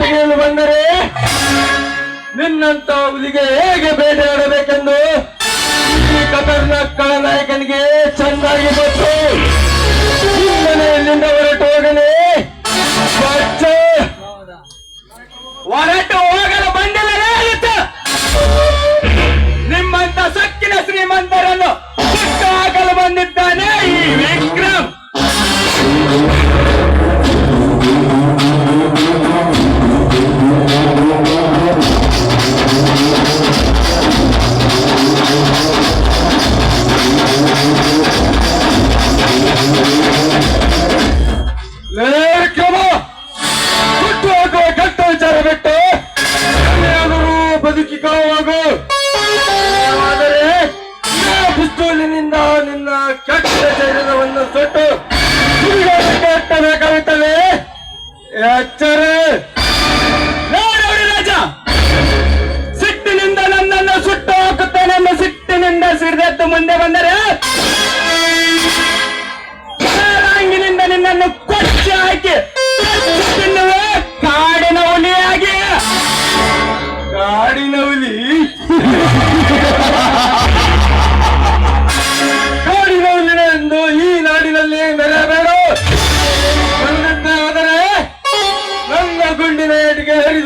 ತೆಗೆಯಲು ಬಂದರೆ ನಿನ್ನಂತ ಹುಲಿಗೆ ಹೇಗೆ ಬೇಟೆಯಾಡಬೇಕೆಂದು ಈ ಕತರ್ನಾಕ್ ಕಳನಾಯಕನಿಗೆ ಚೆನ್ನಾಗಿ ಗೊತ್ತು. ಮನೆಯಲ್ಲಿಂದ ಹೊರಟು ಹೋಗಲಿ. ಹೊರಟು ಹೋಗಲು ಬಂದಿಲ್ಲ ನಿಮ್ಮಂತ ಸಕ್ಕಿನ ಶ್ರೀಮಂತರನ್ನು ಹಾಕಲು ಬಂದಿದ್ದಾನೆ ಈ ವಿಕ್ರಮ್. lên!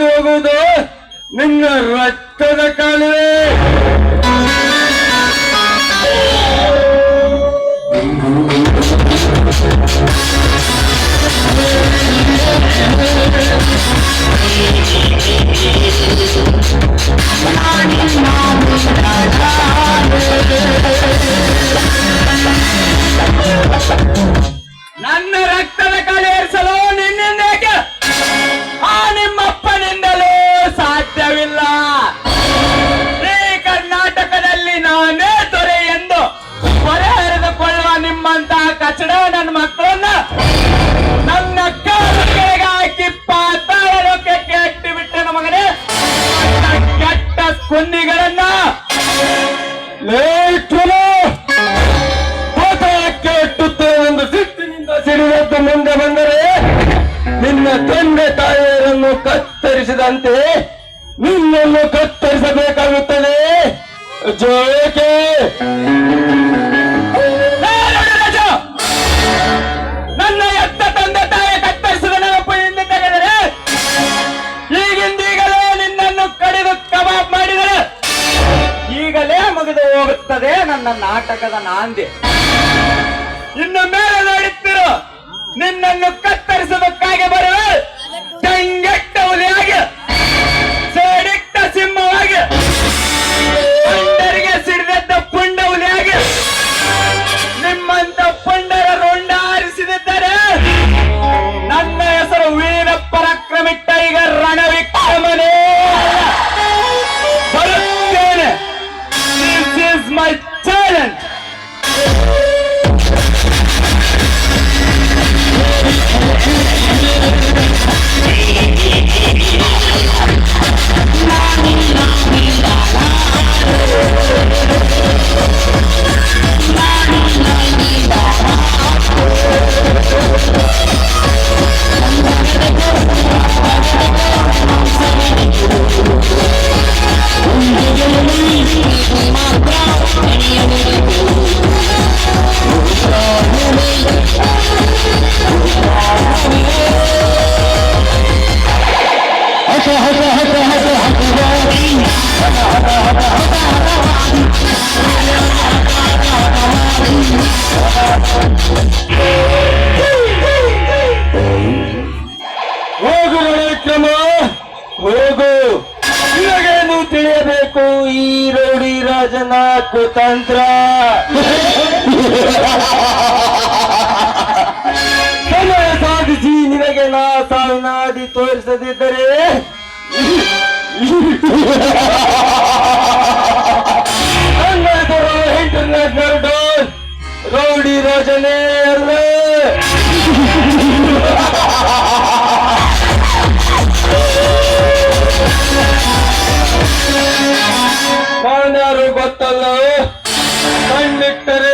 ಹರಿದೋಗುವುದು ನಿನ್ನ ರಕ್ತದ ಕಾಲುವೆ ನನ್ನ ರಕ್ತದ ಕಾಲು ಏರಿಸಲು માફ કરો ને ತಂತ್ರ ಸಮಯ ಸಾಧಿಸಿ ನಿನಗೆ ನಾ ಸಾವಿನಾದಿ ತೋರಿಸದಿದ್ದರೆ. ಇಂಟರ್ನ್ಯಾಷನಲ್ ಡೋರ್ ರೌಡಿ ರೋಜನೆ ಅಲ್ಲ. ಯಾರು ಗೊತ್ತಲ್ಲ ಕಣ್ಣಿಟ್ಟರೆ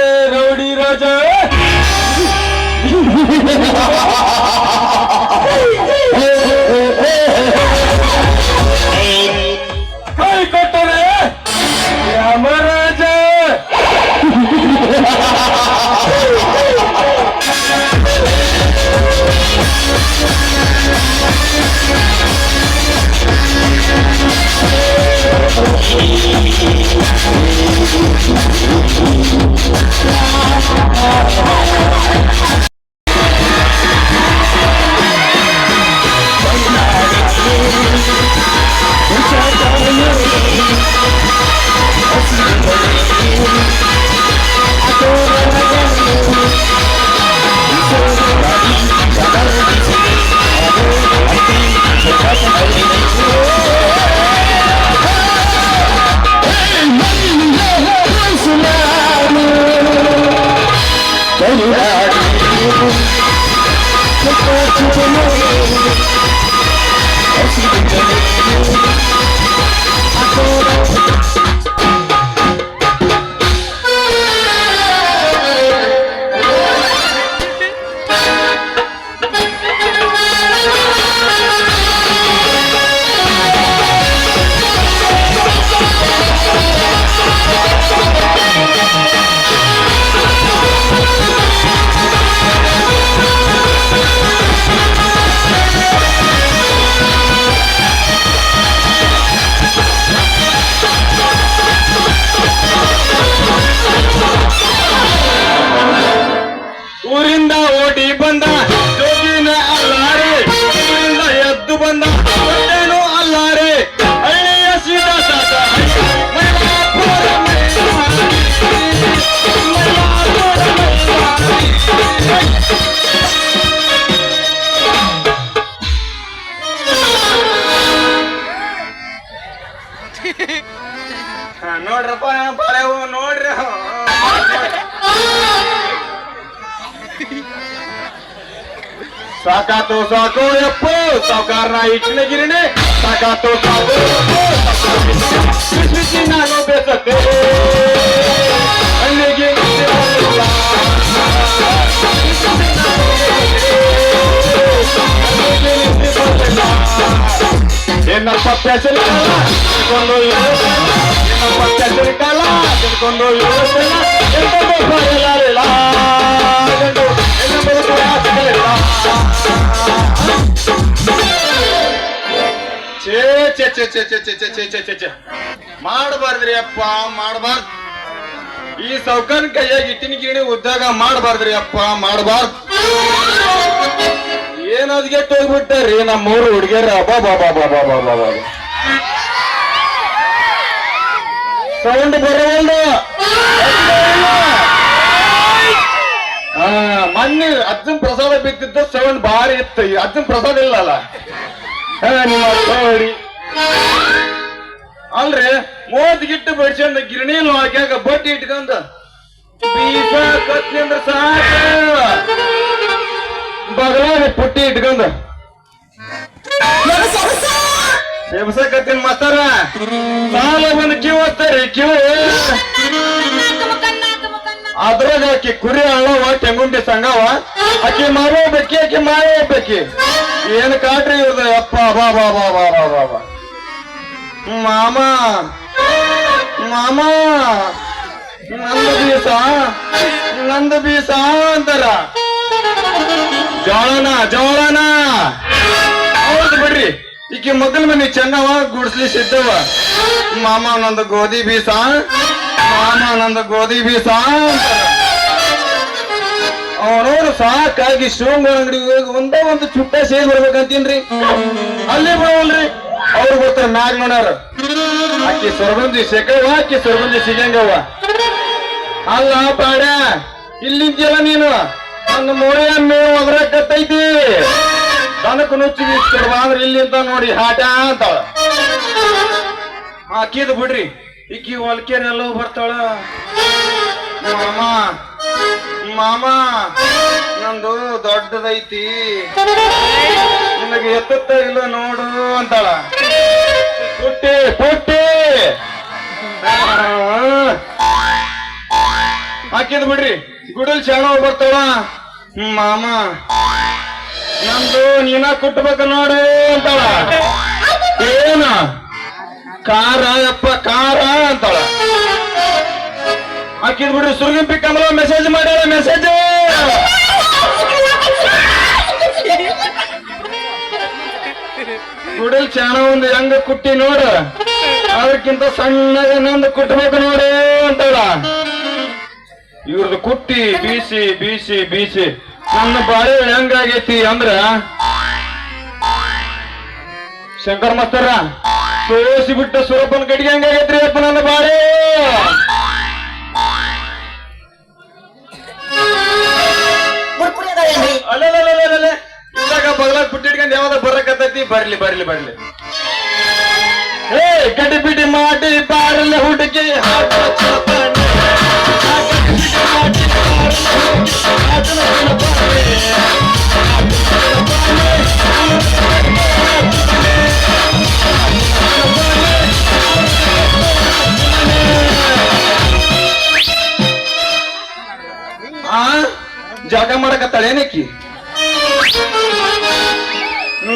Sakato sako yapo, sakara ichne girne. Sakato sako yapo, sakara ichne. Krishna Krishna no besate. Anne girne Allah. என்ன பச்சை கொண்டு என்ன பச்சை கலா கொண்டு என்ன ಮಾಡಬಾರ್ದ್ರಿ ಅಪ್ಪ ಮಾಡಬಾರ್ದು. ಈ ಸೌಕನ್ ಕೈಯಾಗಿ ಇಟ್ಟಿನ ಗಿಣಿ ಉದ್ದಾಗ ಮಾಡಬಾರ್ದ್ರಿ ಅಪ್ಪ ಮಾಡಬಾರ್ದು. ಏನದ್ಗೆ ಹೋಗ್ಬಿಟ್ಟಾರ್ರಿ ನಮ್ಮೂರು ಹುಡುಗಿಯರ? ಅಬ್ಬಾ ಬಾಬಾ ಬಾ ಬಾ ಬಾ. ಸೌಂಡ್ ಬರವಲ್ದ. ಮೊನ್ನೆ ಅಜ್ಜನ್ ಪ್ರಸಾದ ಬಿದ್ದಿದ್ದ ಸೌಂಡ್ ಬಾರಿ ಇತ್ತು. ಅರ್ಜುನ್ ಅಜ್ಜನ್ ಪ್ರಸಾದ ಇಲ್ಲ ಅಲ್ಲ ನೋಡಿ ಅಲ್ರಿ ಮೋದ್ ಗಿಟ್ಟು ಬಡ್ಸ್ಕೊಂಡ್ ಗಿರಣಿಯಲ್ಲಿ ಹಾಕ್ಯಾಗ ಬಟ್ಟಿ ಇಟ್ಕೊಂಡ ಬೀಜ ಸಾಕ. ಬಗಲಾಗ ಪುಟ್ಟಿ ಇಟ್ಕೊಂಡ ವ್ಯವಸಾಯಕತ್ತಿನ ಮಾಸ್ತಾರ ಸಾಲ ಬಂದು ಕಿವ್ ಹಚ್ತಾರೆ ಕಿವ್ ಅದ್ರಾಗ ಆಕಿ ಕುರಿ ಅಳವ ತೆಂಗುಂಡಿ ಸಂಗವ ಆಕಿ ಮಾರೋಬೇಕಿ ಆಕಿ ಮಾರೋಬೇಕಿ ಏನ್ ಕಾಟ್ರಿ ಇವ್ರದ? ಅಪ್ಪ ಬಾ ಬಾ ಬಾ ಬಾ ಬಾ ಬಾ ಬಾ. ಮಾಮ ಮಾಮ, ನಂದ ಬೀಸ ನಂದ ಬೀಸ ಅಂತಾರ. ಜೋಳನ ಜೋಳನ. ಹೌದು ಬಿಡ್ರಿ, ಈಕೆ ಮೊದಲ ಮನೆ ಚೆನ್ನವ, ಗುಡ್ಸ್ಲಿ ಸಿದ್ದವ. ಮಾಮ, ನಂದು ಗೋಧಿ ಬೀಸ. ಮಾಮ ನಂದು ಗೋಧಿ ಬೀಸ ಅವನವರು ಸಾಕಾಗಿ ಶಿವಂಗ ಅಂಗಡಿಗೆ ಹೋಗಿ ಒಂದೇ ಒಂದು ಚುಟ್ಟ ಸೇರಿ ಬರ್ಬೇಕಂತೀನ್ರಿ. ಅಲ್ಲಿ ಬರವಲ್ರಿ. ಅವ್ರು ಬರ್ತಾರ ಮ್ಯಾಗ್ ನೋಡ್ಯಾರ ಆಕಿ ಸೊರಬಂದಿ ಸೆಕವ ಆಕಿ ಸೊರಬಂದಿ ಸಿಗಂಗವ್ವ ಅಲ್ಲ ಬಾಡ ಇಲ್ಲಿದ್ಯಲ್ಲ ನೀನು? ನನ್ನ ಮೊರೆಯ ಮೇವು ಒದರಕತ್ತೈತಿ ತನಕ ನುಚ್ಚಿ ಬೀಸ್ಕೊಡ್ಬ ಅಂದ್ರೆ ಇಲ್ಲಿಂದ ನೋಡಿ ಹಾಟ ಅಂತ ಆಕಿದ್ ಬಿಡ್ರಿ. ಈಕಿ ಹೊಲ್ಕೇನೆಲ್ಲ ಬರ್ತಾಳ. ಮಾಮ ಮಾಮ, ನಂದು ದೊಡ್ಡದೈತಿ. ನಿನಗೆ ಎತ್ತುತ್ತ ಇಲ್ಲ ನೋಡು ಅಂತಾಳ. ಪುಟ್ಟಿ ಪುಟ್ಟಿ ಹಾಕಿದ್ ಬಿಡ್ರಿ, ಗುಡಲ್ ಶಾಣ ಬರ್ತಾಳ. ಮಾಮ, ನಂದು ನೀನ ಕುಟ್ಬೇಕು ನೋಡು ಅಂತಾಳ. ಏನ? ಕಾರ ಅಪ್ಪ ಕಾರ ಅಂತಾಳ. ಹಾಕಿದ್ ಬಿಡ್ರಿ ಸುರ್ಗಿಂಪಿ ಕಮಲ ಮೆಸೇಜ್ ಮಾಡ್ಯಾರ ಮೆಸೇಜ್ ಗುಡಲ್ ಚಾನ ಒಂದು ಹೆಂಗ ಕುಟ್ಟಿ ನೋಡ. ಅದಕ್ಕಿಂತ ಸಣ್ಣ ಏನೊಂದು ಕುಟ್ಟಬೇಕು ನೋಡಿ ಅಂತಾಳ. ಇವ್ರದ್ದು ಕುಟ್ಟಿ ಬೀಸಿ ಬೀಸಿ ಬೀಸಿ. ನನ್ನ ಬಾಳೆ ಹೆಂಗಾಗೈತಿ ಅಂದ್ರ, ಶಂಕರ್ ಮಾಸ್ತರ ಸೋಸಿ ಬಿಟ್ಟ ಸುರಪ್ಪನ ಕಡೆಗೆ ಹಂಗಾಗೈತ್ರಿ ಅಪ್ಪ ನನ್ನ ಬಾಳೆ? ಅಲ್ಲಲ್ಲ ಇದ್ರಾಗ ಬಗ್ಲಾಗ ಬಿಟ್ಟಿಟ್ಕೊಂಡು ಯಾವಾಗ ಬರಕತ್ತೈತಿ. ಬರ್ಲಿ ಬರ್ಲಿ ಬರ್ಲಿ. ಏ ಗಡಿ ಬಿಡಿ ಮಾಡಿ ಬಾರಲ್ಲ ಹುಡುಗಿ. ಹಾಕಿ ಜಾಗ ಮಾಡಕತ್ತಾಳೇನಕ್ಕಿ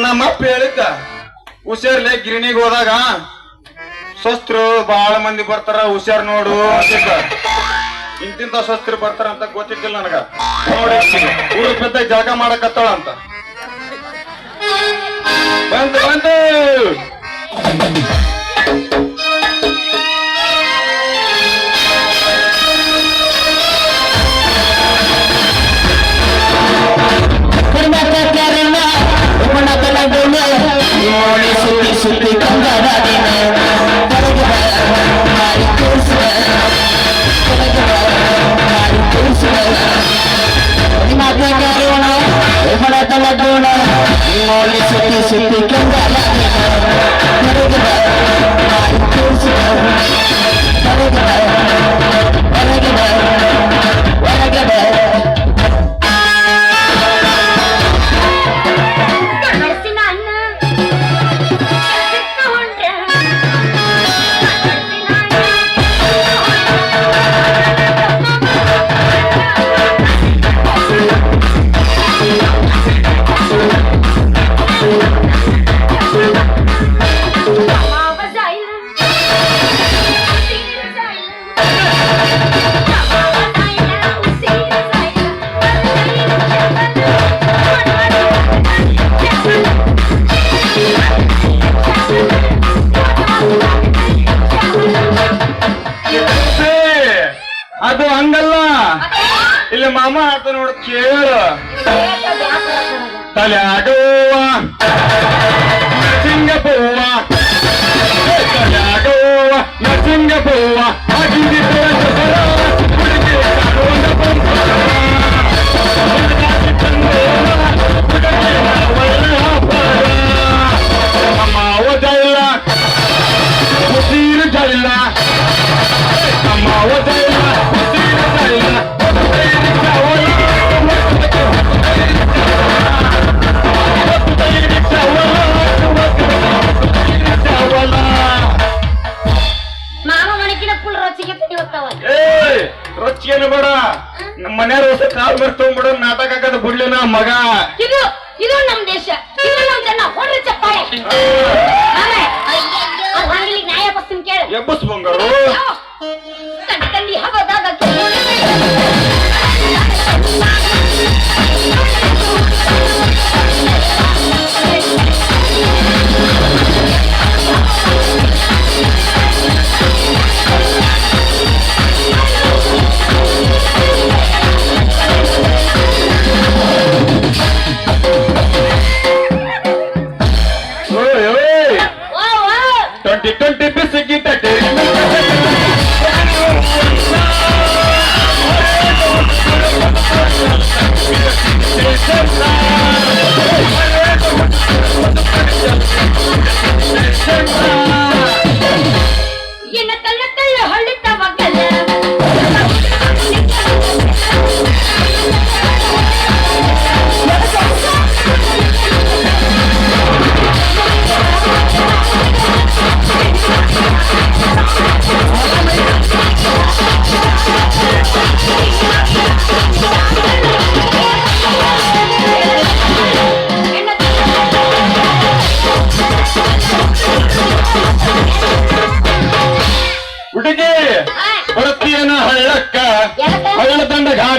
ನಮ್ಮಪ್ಪ ಹೇಳಿದ್ದ, ಹುಷಾರ್ಲೆ ಗಿರಣಿಗೆ ಹೋದಾಗ ಶಸ್ತ್ರು ಬಹಳ ಮಂದಿ ಬರ್ತಾರ, ಹುಷಾರ್ ನೋಡು ಅಂತಿದ್ದ. ಇಂತಿಂತ ಶಸ್ತ್ರ ಬರ್ತಾರ ಅಂತ ಗೊತ್ತಿದ್ದಿಲ್ಲ ನನಗ. ನೋಡಿ, ಊರು ಪೆದ್ದ ಜಾಗ ಮಾಡಕತ್ತಾಳ ಅಂತ. ಬಂತು ಬಂತು! Sipi kanda lagi mana Mereka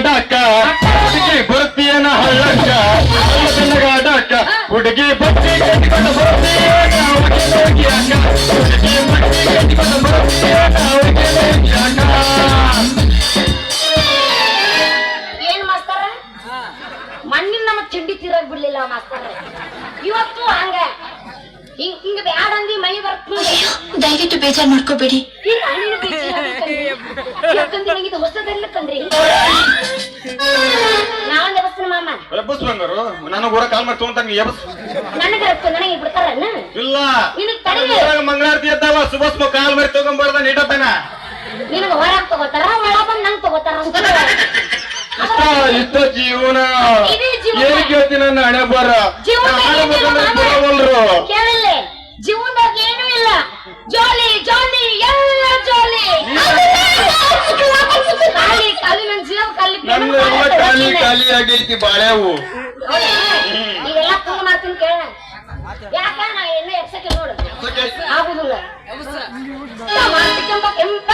Dhaka ಹುಡುಗಿ ಬರ್ತೀಯನ ಹಳ್ಳಕ್ಕ ಹಳ್ಳದನಗ ಡಾಕ ಹುಡುಗಿ ಬಟ್ಟಿ ಕಟ್ಟಿಕೊಂಡು ಬರ್ತೀಯ ಹುಡುಗಿ ಹೋಗಿ ಅಕ್ಕ ಹುಡುಗಿ ಬಟ್ಟಿ ಕಟ್ಟಿಕೊಂಡು ಬರ್ತೀಯ ಹುಡುಗಿ ಹೋಗಿ ಅಕ್ಕ ಮಣ್ಣಿನ ನಮ್ಮ ಚಿಂಡಿ ತೀರಾಗ್ ಬಿಡ್ಲಿಲ್ಲ ಮಾಸ್ತರ. ಇವತ್ತು ಹಂಗ. ಹಿಂಗ್ ಹಿಂಗ ಬ್ಯಾಡಂದಿ ಮೈ ಬರ್ತದೆ. ದಯವಿಟ್ಟು ಬೇಜಾರ್ ಮಾಡ್ಕೋಬೇಡಿ. ಯಾಕಂದ್ರೆ ನಂಗಿದು ಹೊಸದೆಲ್ಲ ಕಂದ್ರಿ ನಾವೊಂದ್ ಎಬಸ್ತೀನಿ ಮಾಮ. ಎಬ್ಬಸ್ ಬಂಗಾರು ನಾನು ಊರ ಕಾಲ್ ಮಾಡಿ ತಗೊಂತಾನೆ ಎಬ್ಬಸ್ ನನಗೆ ನನಗೆ ಬಿಡ್ತಾರನ್ನ ಇಲ್ಲ. ನಿನಗ್ ತಡಿಗೆ. ಊರಾಗ ಮಂಗಳಾರತಿ ಸುಬಸ್ ಕಾಲ್ ಮಾಡಿ ತಗೊಂಡ್ಬಾರ್ದ ನೀಟಪ್ಪನ ನಿನಗ ಹೊರಗ್ ತಗೋತಾರ ಒಳ ಬಂದ್ ನಂಗ್ ತಗೋತಾರ ಅಂತ. ಇಷ್ಟ ಇಷ್ಟ ಜೀವನ. ಇದೇ ಜೀವನ. ಏನ್ ಕೇಳ್ತೀನಿ ನನ್ನ ಹಣೆ ಬರ ಜೀವ ಏನಿಲ್ಲ ಮಾಮ. ಬಿಡವಲ್ರು ಕೇಳಿಲ್ಲ. ಜೀವನದಾಗ ಏನೂ ಇಲ್ಲ. ಜಾಲಿ ಜಾಲಿ ಎಲ್ಲ ಜಾಲಿ ಖಾಲಿ ಖಾಲಿ ನನ್ ಜೀವ ಖಾಲಿ ನನ್ನ ಎಲ್ಲ ಖಾಲಿ ಖಾಲಿ ಆಗೈತಿ ಬಾಳ್ಯಾವು ನೀವೆಲ್ಲ ತುಂಗ ಮಾಡ್ತೀನಿ ಕೇಳ. ಯಾಕ ನಾ ಎಣ್ಣೆ ನೋಡು. ಆಗುದಿಲ್ಲ. ಮಾಡ್ತಿಕ್ಕೆಂಬ ಕೆಂಪ.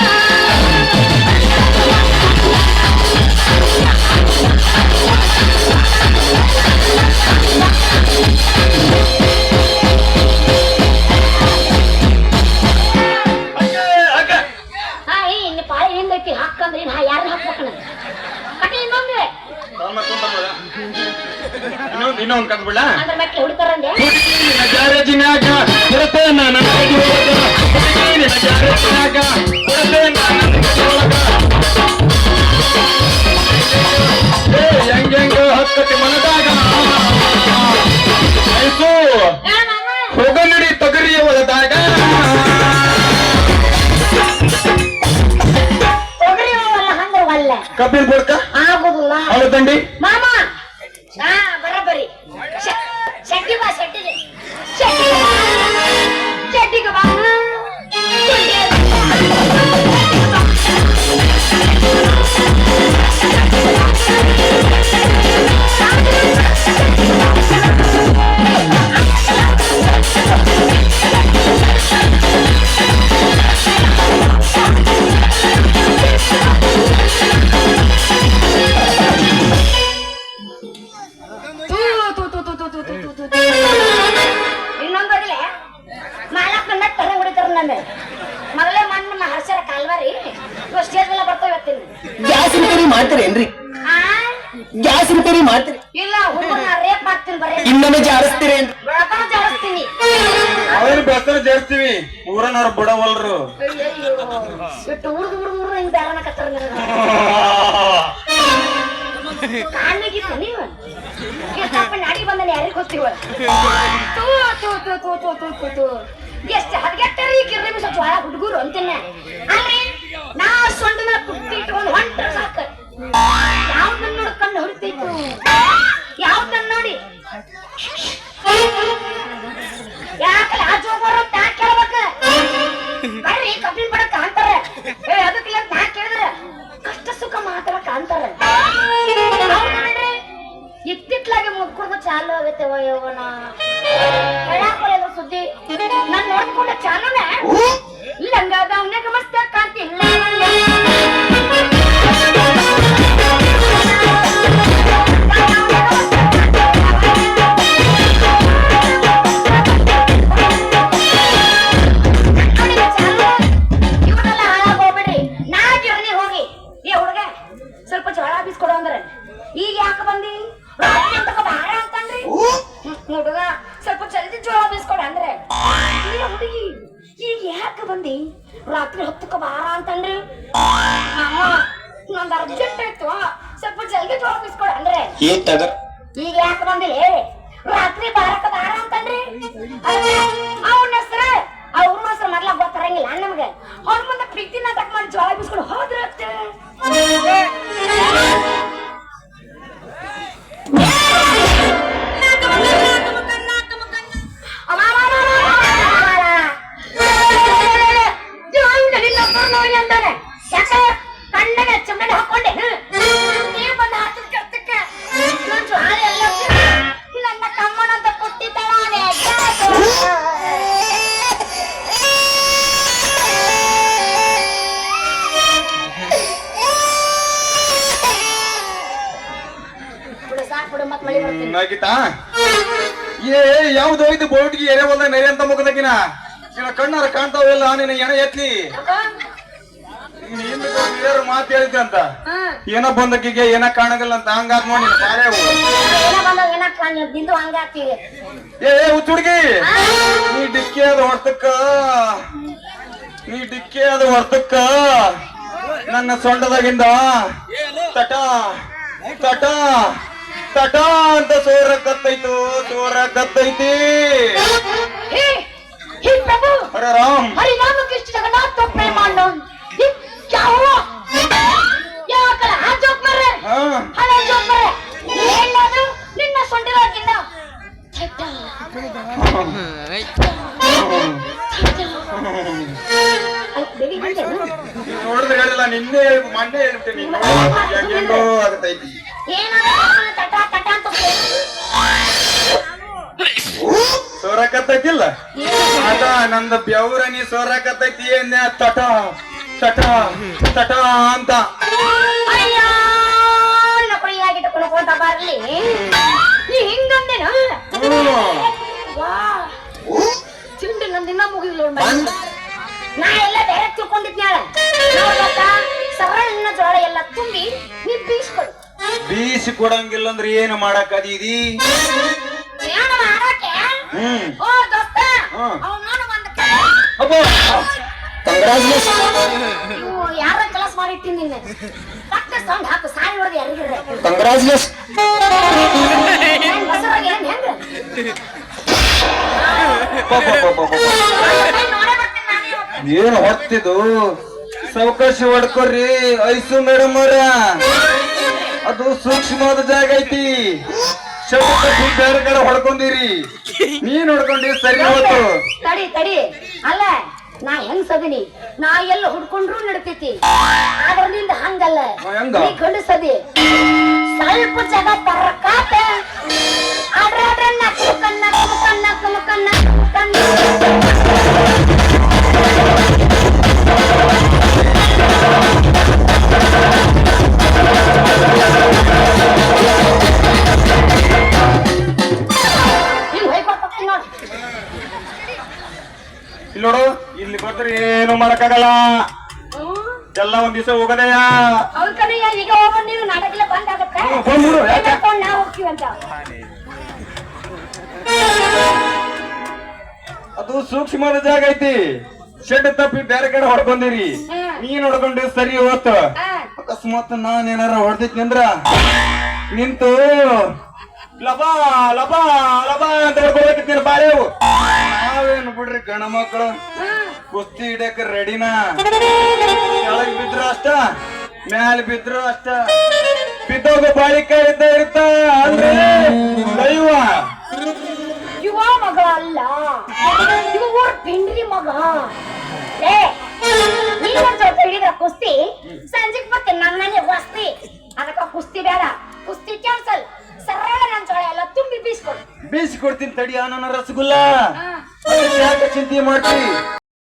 कबीर कबीरपुर का? ಗ್ಯಾಸ್ ರಿಪೇರಿ ಮಾಡ್ತೀರೇನ್ರಿ ಗ್ಯಾಸ್ ರಿಪೇರಿ ಮಾಡ್ತೀರಿ? ಇಲ್ಲ ರೇಪ್ ಇನ್ನೊಮ್ಮೆ ಜಾರಿಸ್ತೀರಿ ಊರನವ್ರು ಬಿಡವಲ್ರು. ಬಿಟ್ಟು ಯಾರಿಗೆ ಎಷ್ಟು ಕಿರ್ರಿ ಸ್ವಲ್ಪ ಹುಡುಗರು ಅಂತೇನೆ. ಅಲ್ರಿ? ನಾ ಸೊಂಡನ ಪುಟ್ಟಿ ಇಟ್ಕೊಂಡು ಹೊಂಟ ಸಾಕ. ಯಾವ್ದನ್ನ ನೋಡಿ ಕಣ್ಣು ಹೊಡಿತೈತು ಯಾವ್ದನ್ನ ನೋಡಿ? ಯಾಕಲ್ಲ ಆ ಬರೋ ಯಾಕ್ ಕೇಳ್ಬೇಕ? ಬರ್ರಿ, ಕಬ್ಬಿನ ಬಡಕ ಅಂತಾರೆ ಏ ಅದಕ್ಕಿಲ್ಲ ನಾ ಕೇಳಿದ್ರೆ? ಕಷ್ಟ ಸುಖ ಮಾತಾಡಕ ಅಂತಾರೆ ಇತ್ತಿತ್ಲಾಗೆ ಮುಗ್ಕೊಡ್ದು ಚಾಲು ಆಗತ್ತೆ ಯವ್ವನ ಹೇಳಾಕೊಳ್ಳೋದು ಸುದ್ದಿ. ನಾನು ನೋಡ್ಕೊಂಡ ಚಾಲುನೇ. ಇಲ್ಲ ಹಂಗಾದ ಅವನೇ ಮಸ್ತ ಕಾಂತಿಲ್ಲ ಇವನ್ನೆಲ್ಲ ಏನ್ ತಗರ್? ಈಗ ಯಾಕೆ ಬಂದಿಲ್ಲ ರಾತ್ರಿ ಬಾರಕ ಬಾರ ಅಂತಂದ್ರಿ? ಅವನ ಹೆಸರು ಅವ್ರ ಹೆಸರು ಮೊದ್ಲ ಗೊತ್ತಾರಂಗಿಲ್ಲ ನಮ್ಗೆ. ಅವ್ನ ಮುಂದೆ ಪ್ರೀತಿ ತಕ್ಕ ಮಾಡಿ ಜೋಳ ಬಿಸ್ಕೊಂಡು ಹೌದ್ರಿ ಕಣ್ಣನ ಚುಮ್ಮನೆ ಹಾಕೊಂಡೆ? ಏ ಯಾವ್ದು ಹೋಯ್ತು ಬೋಟ್ಗೆ ಎರೆ ಹೋದ ನೆರೆ ಅಂತ ಮುಖದಕ್ಕಿನ ನಿನ್ನ ಕಣ್ಣಾರ ಕಾಣ್ತಾವಿಲ್ಲ ನಿನ್ನ ಎಣ ಎತ್ಲಿ. ಹಿರಿಯರು ಮಾತು ಹೇಳಿದ್ದೆ ಅಂತ. ಏನ ಬಂದಕ್ಕಿಗೆ ಏನ ಕಾಣಗಲ್ಲ ಅಂತ ಹಂಗಾದ್ ನೋಡಿ ಬಾಳೆ ಏ ಹುಚ್ಚುಡ್ಗಿ ನೀ ಡಿಕ್ಕಿ ಅದ ಹೊರ್ತಕ್ಕ. ನೀ ಡಿಕ್ಕಿ ಅದು ಹೊರ್ತಕ್ಕ. ನನ್ನ ಸೊಂಡದಾಗಿಂದ ತಟ ತಟ ತಟ ಅಂತ ಸೋರ ಕತ್ತೈತು ಸೋರ ಕತ್ತೈತಿ ಹೇ ಪ್ರಭು ಹರೇ ರಾಮ್. ಹರಿ ರಾಮ ಕೃಷ್ಣ ಜಗನ್ನಾಥ ಪ್ರೇಮಾಂಡ ಹೇಳಿಲ್ಲ ನಿನ್ನೆ ಮೊನ್ನೆ ಹೇಳ್ಬಿಟ್ಟೆ ನೀನು. ಹೆಂಗೋ ಆಗತೈತಿ ಸೋರಕತ್ತೈತಿಲ್ಲ ಅದ ನಂದ ಬೆವ್ರ ನೀ ಸೋರಕತ್ತೈತಿ ಏನ್ಯ ತಟ ತಟ ತಟ ಅಂತ. ಹಿಂಗಂದೇನ? ಹ್ಮ್. ವಾ. ಚಿಂಡಿ ನಂದಿನ ಮುಗಿದ್ಲು ನಾ ಎಲ್ಲ ಬೇರೆ ತಿಳ್ಕೊಂಡಿದ್ನ್ಯಾಳ ಪಕ್ಕ ಕೊಡಂಗಿಲ್ಲ ಹಾಕು ಏನು ಮಾಡಕ್ ಅದೀರಿ ಕಂಗ್ರಾಚುಲೇಷನ್ ಬಸವಾಗಿ ಏನ್. ಹೊತ್ತಿದು ಸಾವಕಾಶ ಹೊಡ್ಕೊರ್ರಿ ಐಸು ಮೇಡಮ್ ಅವ್ರ. ಅದು ಸೂಕ್ಷ್ಮವಾದ ಜಾಗ ಐತಿ. ಬೇರೆ ಕಡೆ ಹೊಡ್ಕೊಂಡಿರಿ. ನೀನ್ ಹೊಡ್ಕೊಂಡಿ ಸರಿ ಹೋತು. ತಡಿ ತಡಿ. ಅಲ್ಲ ನಾ ಹೆಂಗ್ ಸದಿನಿ? ನಾ ಎಲ್ಲ ಹುಡ್ಕೊಂಡ್ರು ನಡ್ತೈತಿ. ಆದ್ರ ನಿಂದ ಹಂಗಲ್ಲ? ನೀ ಗಂಡಸದಿ. ಸ್ವಲ್ಪ ಜಾಗ ಪರಕಾತ ಆಡ್ರ ಆಡ್ರ ನಕ್ಕು ಕನ್ನ ಕನ್ನ ಕನ್ನ ಹಿಂಗ್ ಇಲ್ಲಿ ನೋಡು ಇಲ್ಲಿ ಬಂದ್ರೆ ಏನು ಮಾಡಕ್ಕಾಗಲ್ಲ. ಎಲ್ಲ ಒಂದ್ ದಿವಸ ಹೋಗದೆಯ? ಅದು ಸೂಕ್ಷ್ಮವಾದ ಜಾಗ ಐತಿ. ಶೆಡ್ ತಪ್ಪಿ ಬೇರೆ ಕಡೆ ಹೊಡ್ಕೊಂಡಿರಿ. ನೀನ್ ಹೊಡ್ಕೊಂಡಿ ಸರಿ ಹೋತ. ಅಕಸ್ಮಾತ್ ನಾನ್ ಏನಾರ ಹೊಡೆದಿದ್ನಿ ಅಂದ್ರ? ನಿಂತು ಲಬಾ ಲಬಾ ಲಬಾ ಅಂತ ಹೊಡ್ಕೊಳಕತ್ತೀನಿ ಬಾಳೆವು ನಾವೇನು ಬಿಡ್ರಿ ಗಣ ಮಕ್ಕಳು ಕುಸ್ತಿ ಹಿಡಿಯಕ ರೆಡಿನಾ ಕೆಳಗ್ ಬಿದ್ರು ಅಷ್ಟ ಮ್ಯಾಲ ಬಿದ್ರು ಅಷ್ಟ. ಬಿದ್ದೋಗ ಬಾಳಿಕ ಇದ್ದ ಇರ್ತ ಅಂದ್ರೆ ದೈವ. ಯುವ ಮಗ ಅಲ್ಲ. ಇವ ಪಿಂಡ್ರಿ ಮಗ. ಹಿಡಿದ್ರ ಕುಸ್ತಿ? ಸಂಜೆಗ್ ಮತ್ತೆ ನನ್ನ ವಸ್ತಿ. ಅದಕ್ಕ ಕುಸ್ತಿ ಬೇಡ. ಕುಸ್ತಿ ಕ್ಯಾನ್ಸಲ್ ಸರಳ ನನ್ ಜೋಳ ಎಲ್ಲ ತುಂಬಿ ಬೀಸ್ಕೊಡು. ಬೀಸಿ ಕೊಡ್ತೀನಿ ತಡಿ ನನ್ನ ರಸಗುಲ್ಲ. ಚಿಂತೆ ಮಾಡ್ತಿ?